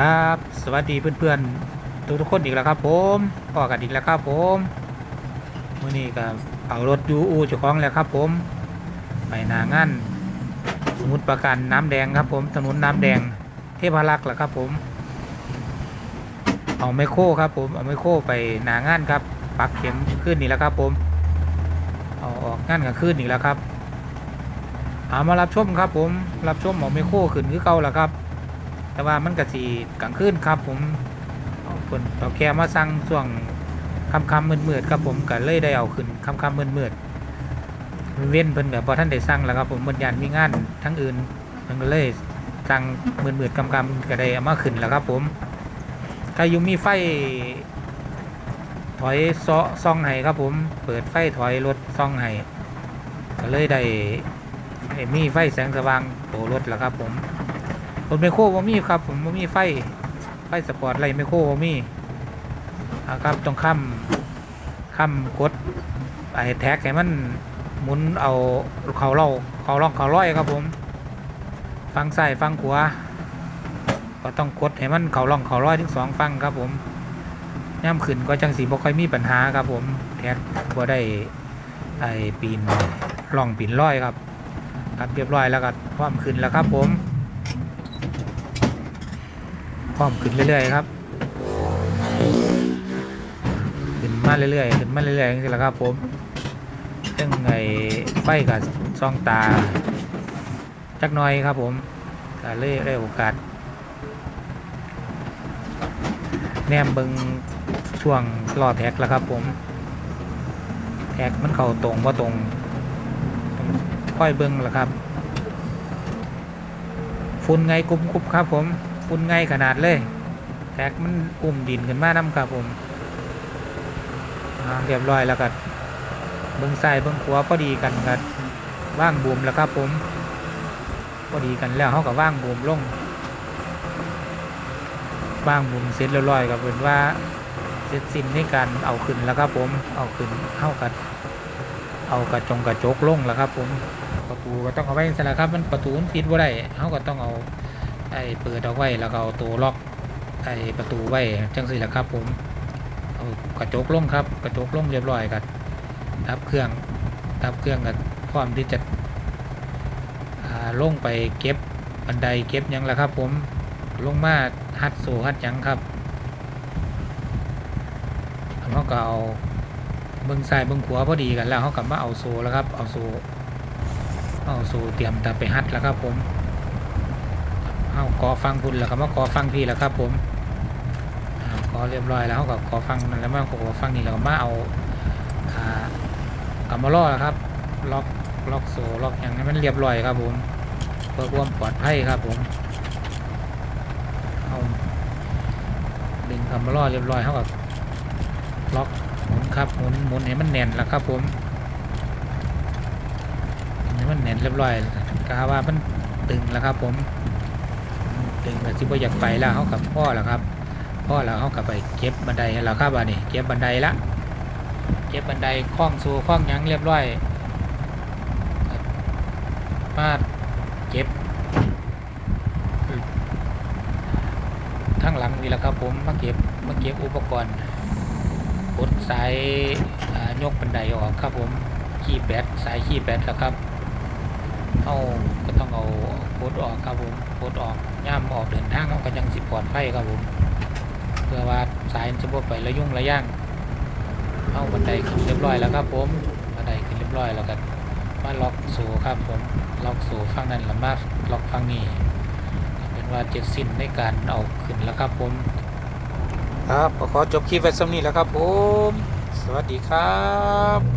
ครับ สวัสดีเพื่อนๆ ทุกทุกๆคนอีกแล้วครับ ผมพอกันอีกแล้วครับผมมื่อนี้ก็เอารถยูอูเจ้าของแล้วครับ ผมไปนางานสมุดประกันน้ำแดงครับ ผมถนนน้ำแดงเทพารักษ์แหละครับ ผม เอาไมโครครับ ผมเอาไมโครไปนางานครับ ปักเข็มขึ้นนี่แล้วครับ ผม เอาออกงานกันขึ้นนี่แล้วครับเอามารับชมครับ ผมรับชมเอาไมโครขึ้นคือเก่าแล้วครับ แต่ว่ามันก็สีกลางคืนครับ ผมคนต่อแค่มาสั่งช่วงค่ำค่ำมืดมืดครับผมก็เลยได้เอาขึ้นค่ำค่ำมืดมืดเว้นเพิ่นกับพอท่านได้สั่งแล้วครับผมบนยานมีงานทั้งอื่นมันก็เลยสั่งมืดมืดค่ำค่ำก็ได้เอามาขึ้นแล้วครับ ผมถ้าอยุมีไฟถอยซอซองให้ครับผม เปิดไฟถอยรถซองให้ก็เลยได้ได้มีไฟแสงสว่างโตรถแล้วครับผม รถไมโครบ่มีครับ ผมบ่มีไฟ ไฟสปอร์ตไลท์ไมโครบ่มีอ่าครับต้องค้ำค้ำกดไอ้แท็กให้มันหมุนเอาเขาเล่าเขาล่องเขาร้อยครับผม ฟังซ้ายฟังขวาก็ต้องกดให้มันเขาล่องเขาร้อยทั้งสองฟังครับผมย่ำขึ้นก็จังสีบ่ค่อยมีปัญหาครับผม แท็กบ่ได้ไอ้ปีนล่องปีนร้อยครับครับเรียบร้อยแล้วก็พร้อมขึ้นแล้วครับผม พร้อมขึ้นเรื่อยๆครับขึ้นมาเรื่อยๆขึ้นมาเรื่อยๆอย่างนี้แหละครับผมซึ่งไอ้ไฟกับซ่องตา จักหน่อยครับผมก็เลยได้โอกาสแนมเบิงช่วงรอแท็กแล้วครับผมแท็กมันเข้าตรงว่าตรงค่อยเบิงแหละครับ ฝุ่นไงกรุบกรุบครับผม ฝุ่นไงขนาดเลยแท็กมันอุ้มดินขึ้นมาน้ำครับผมเรียบร้อยแล้วก็เบิ้งซ้ายเบิ้งขวาพอดีกันครับว่างบูมแล้วครับผมพอดีกันแล้วเขากับว่างบูมลงว่างบูมเสร็จเรียบร้อยกับเป็นว่าเสร็จสิ้นในการเอาขึ้นแล้วครับผมเอาขึ้นเข้ากับเอากระจงกระจกลงแล้วครับผมประตูก็ต้องเอาไว้สละครับมันประตูมันปิดว่าได้เขาก็ต้องเอา ไอ้เปิดเอาไว้แล้วก็เอาตัวล็อกไอ้ประตูไว้จังสิแหละครับผมเอากระจกลงครับกระจกลงเรียบร้อยกันดับเครื่องดับเครื่องกันพร้อมที่จะอ่าลงไปเก็บบันไดเก็บยังละครับ ผมลงมาฮัดโซฮัดยังครับเขาก็เอาเบิ้งซ้ายเบิ้งขวาพอดีกันแล้วเขากลับมาเอาโซแล้วครับ เอาโซเอาสู่เตรียมตาไปฮัดแล้วครับผม เอากอฟังคุณแล้วครับมากอฟังพี่แล้วครับ ผมอ่ากอเรียบร้อยแล้วเขากับกอฟังแล้วมากอฟังนี่แล้วมาเอาอ่ากำมาล่อแล้วครับ ล็อกล็อกโซ่ล็อกอย่างนั้นมันเรียบร้อยครับผมเพื่อความปลอดภัยครับผมเอาดึงกำมาล่อเรียบร้อยเขากับล็อกหมุนครับหมุนหมุนให้มันแน่นแล้วครับผมให้มันแน่นเรียบร้อยกะว่ามันตึงแล้วครับผม ตึงกับสิบอยากไปแล้วเขากับพ่อแล้วครับพ่อแล้วเขากับไปเก็บบันไดแล้วครับอันนี้เก็บบันไดละเก็บบันไดคล้องสู่คล้องยังเรียบร้อยมาเก็บทั้งหลังนี่แหละครับผมมาเก็บมาเก็บอุปกรณ์กดสายยกบันไดออกครับผมขี้แบตสายขี้แบตแล้วครับเอาก็ต้องเอาโคดออกครับผมโคดออก ย่ามออกเดินทางเขาก็ยังสิปลอดภัยครับผมเพื่อว่าสายจะบ่ไประยุ่งระย่างเอาบันไดขึ้นเรียบร้อยแล้วครับผมบันไดขึ้นเรียบร้อยแล้วก็มาล็อกโซ่ครับผมล็อกโซ่ฝั่งนั้นล้วมาล็อกฝั่งนี้เป็นว่าเจ็ดสิ้นในการเอาขึ้นแล้วครับผมครับขอจบคลิปไว้สำนี้แล้วครับผม สวัสดีครับ